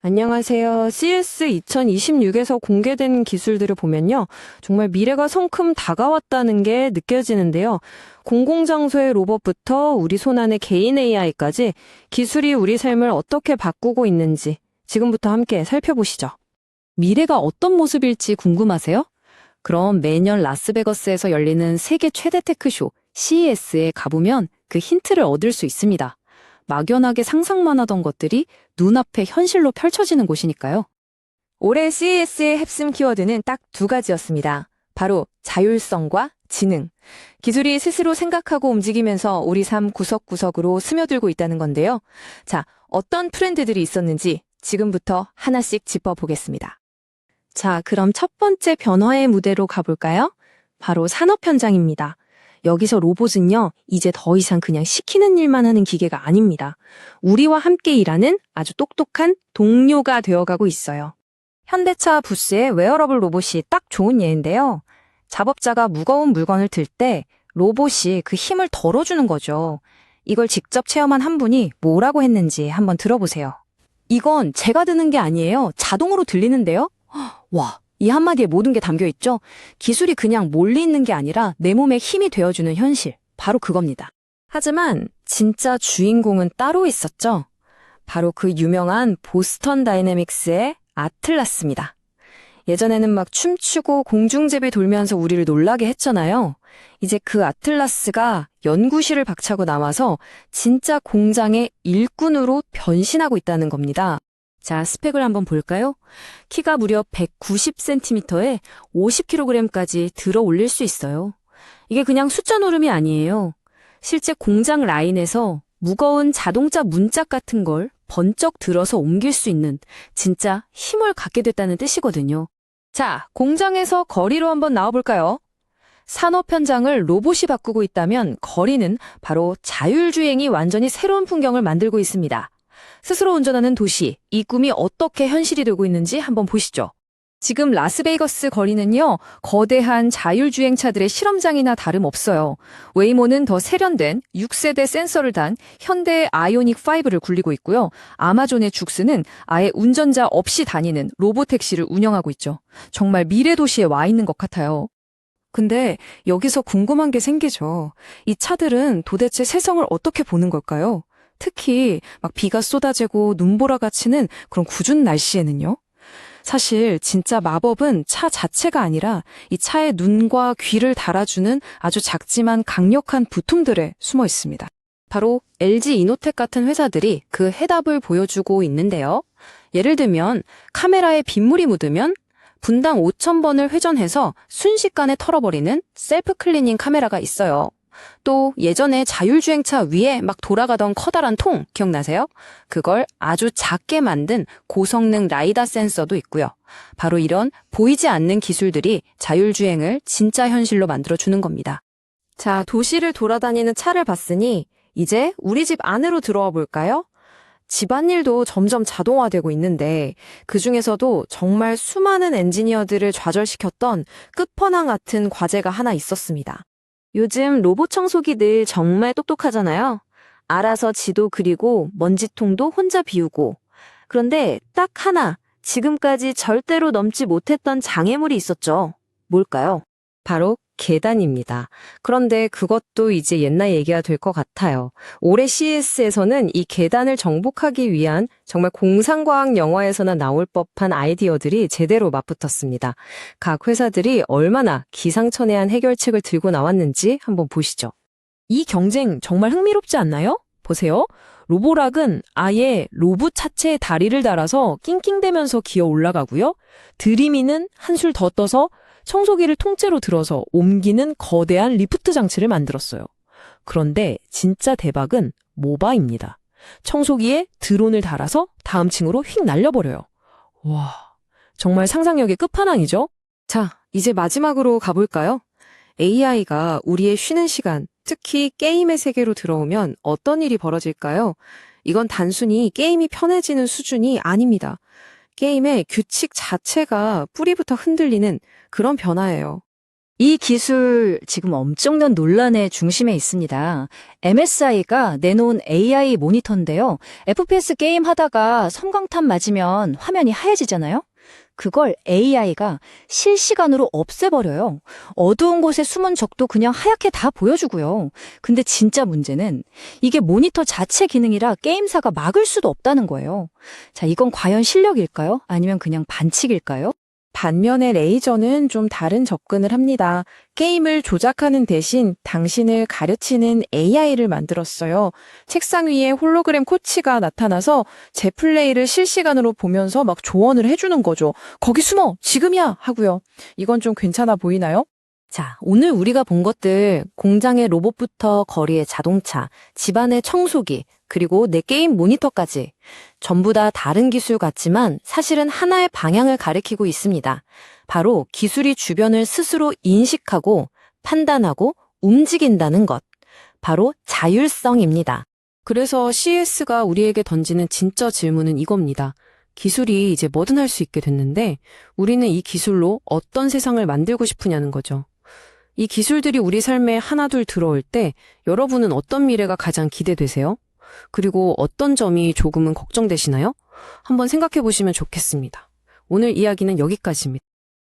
안녕하세요. CS 2026에서 공개된 기술들을 보면요. 정말 미래가 성큼 다가왔다는 게 느껴지는데요. 공공장소의 로봇부터 우리 손안의 개인 AI까지 기술이 우리 삶을 어떻게 바꾸고 있는지 지금부터 함께 살펴보시죠. 미래가 어떤 모습일지 궁금하세요? 그럼 매년 라스베거스에서 열리는 세계 최대 테크쇼 CES에 가보면 그 힌트를 얻을 수 있습니다. 막연하게 상상만 하던 것들이 눈앞에 현실로 펼쳐지는 곳이니까요. 올해 CES의 핵심 키워드는 딱 두 가지였습니다. 바로 자율성과 지능. 기술이 스스로 생각하고 움직이면서 우리 삶 구석구석으로 스며들고 있다는 건데요. 자, 어떤 트렌드들이 있었는지 지금부터 하나씩 짚어보겠습니다. 자, 그럼 첫 번째 변화의 무대로 가볼까요? 바로 산업 현장입니다. 여기서 로봇은요, 이제 더 이상 그냥 시키는 일만 하는 기계가 아닙니다. 우리와 함께 일하는 아주 똑똑한 동료가 되어가고 있어요. 현대차 부스의 웨어러블 로봇이 딱 좋은 예인데요. 작업자가 무거운 물건을 들 때 로봇이 그 힘을 덜어주는 거죠. 이걸 직접 체험한 한 분이 뭐라고 했는지 한번 들어보세요. 이건 제가 드는 게 아니에요. 자동으로 들리는데요? 와, 이 한마디에 모든 게 담겨 있죠? 기술이 그냥 몰리 있는 게 아니라 내 몸에 힘이 되어주는 현실. 바로 그겁니다. 하지만 진짜 주인공은 따로 있었죠? 바로 그 유명한 보스턴 다이내믹스의 아틀라스입니다. 예전에는 막 춤추고 공중제비 돌면서 우리를 놀라게 했잖아요. 이제 그 아틀라스가 연구실을 박차고 나와서 진짜 공장의 일꾼으로 변신하고 있다는 겁니다. 자, 스펙을 한번 볼까요? 키가 무려 190cm에 50kg까지 들어 올릴 수 있어요. 이게 그냥 숫자 노름이 아니에요. 실제 공장 라인에서 무거운 자동차 문짝 같은 걸 번쩍 들어서 옮길 수 있는 진짜 힘을 갖게 됐다는 뜻이거든요. 자, 공장에서 거리로 한번 나와볼까요? 산업 현장을 로봇이 바꾸고 있다면 거리는 바로 자율주행이 완전히 새로운 풍경을 만들고 있습니다. 스스로 운전하는 도시, 이 꿈이 어떻게 현실이 되고 있는지 한번 보시죠. 지금 라스베이거스 거리는요, 거대한 자율주행차들의 실험장이나 다름없어요. 웨이모는 더 세련된 6세대 센서를 단 현대의 아이오닉 5를 굴리고 있고요. 아마존의 죽스는 아예 운전자 없이 다니는 로보택시를 운영하고 있죠. 정말 미래 도시에 와 있는 것 같아요. 근데 여기서 궁금한 게 생기죠. 이 차들은 도대체 세상을 어떻게 보는 걸까요? 특히 막 비가 쏟아지고 눈보라가 치는 그런 궂은 날씨에는요. 사실 진짜 마법은 차 자체가 아니라 이 차의 눈과 귀를 달아주는 아주 작지만 강력한 부품들에 숨어 있습니다. 바로 LG 이노텍 같은 회사들이 그 해답을 보여주고 있는데요. 예를 들면 카메라에 빗물이 묻으면 분당 5,000번을 회전해서 순식간에 털어버리는 셀프 클리닝 카메라가 있어요. 또 예전에 자율주행차 위에 막 돌아가던 커다란 통 기억나세요? 그걸 아주 작게 만든 고성능 라이다 센서도 있고요. 바로 이런 보이지 않는 기술들이 자율주행을 진짜 현실로 만들어주는 겁니다. 자, 도시를 돌아다니는 차를 봤으니 이제 우리 집 안으로 들어와 볼까요? 집안일도 점점 자동화되고 있는데 그 중에서도 정말 수많은 엔지니어들을 좌절시켰던 끝판왕 같은 과제가 하나 있었습니다. 요즘 로봇 청소기들 정말 똑똑하잖아요. 알아서 지도 그리고 먼지통도 혼자 비우고. 그런데 딱 하나, 지금까지 절대로 넘지 못했던 장애물이 있었죠. 뭘까요? 바로 계단입니다. 그런데 그것도 이제 옛날 얘기가 될 것 같아요. 올해 CS에서는 이 계단을 정복하기 위한 정말 공상과학 영화에서나 나올 법한 아이디어들이 제대로 맞붙었습니다. 각 회사들이 얼마나 기상천외한 해결책을 들고 나왔는지 한번 보시죠. 이 경쟁 정말 흥미롭지 않나요? 보세요. 로보락은 아예 로봇 차체에 다리를 달아서 낑낑대면서 기어 올라가고요. 드리미는 한술 더 떠서 청소기를 통째로 들어서 옮기는 거대한 리프트 장치를 만들었어요. 그런데 진짜 대박은 모바입니다. 청소기에 드론을 달아서 다음 층으로 휙 날려버려요. 와, 정말 상상력의 끝판왕이죠? 자, 이제 마지막으로 가볼까요? AI가 우리의 쉬는 시간, 특히 게임의 세계로 들어오면 어떤 일이 벌어질까요? 이건 단순히 게임이 편해지는 수준이 아닙니다. 게임의 규칙 자체가 뿌리부터 흔들리는 그런 변화예요. 이 기술 지금 엄청난 논란의 중심에 있습니다. MSI가 내놓은 AI 모니터인데요. FPS 게임 하다가 섬광탄 맞으면 화면이 하얘지잖아요? 그걸 AI가 실시간으로 없애버려요. 어두운 곳에 숨은 적도 그냥 하얗게 다 보여주고요. 근데 진짜 문제는 이게 모니터 자체 기능이라 게임사가 막을 수도 없다는 거예요. 자, 이건 과연 실력일까요? 아니면 그냥 반칙일까요? 반면에 레이저는 좀 다른 접근을 합니다. 게임을 조작하는 대신 당신을 가르치는 AI를 만들었어요. 책상 위에 홀로그램 코치가 나타나서 제 플레이를 실시간으로 보면서 막 조언을 해주는 거죠. 거기 숨어! 지금이야! 하고요. 이건 좀 괜찮아 보이나요? 자, 오늘 우리가 본 것들 공장의 로봇부터 거리의 자동차, 집안의 청소기, 그리고 내 게임 모니터까지 전부 다 다른 기술 같지만 사실은 하나의 방향을 가리키고 있습니다. 바로 기술이 주변을 스스로 인식하고 판단하고 움직인다는 것. 바로 자율성입니다. 그래서 CS가 우리에게 던지는 진짜 질문은 이겁니다. 기술이 이제 뭐든 할 수 있게 됐는데 우리는 이 기술로 어떤 세상을 만들고 싶으냐는 거죠. 이 기술들이 우리 삶에 하나둘 들어올 때 여러분은 어떤 미래가 가장 기대되세요? 그리고 어떤 점이 조금은 걱정되시나요? 한번 생각해 보시면 좋겠습니다. 오늘 이야기는 여기까지입니다.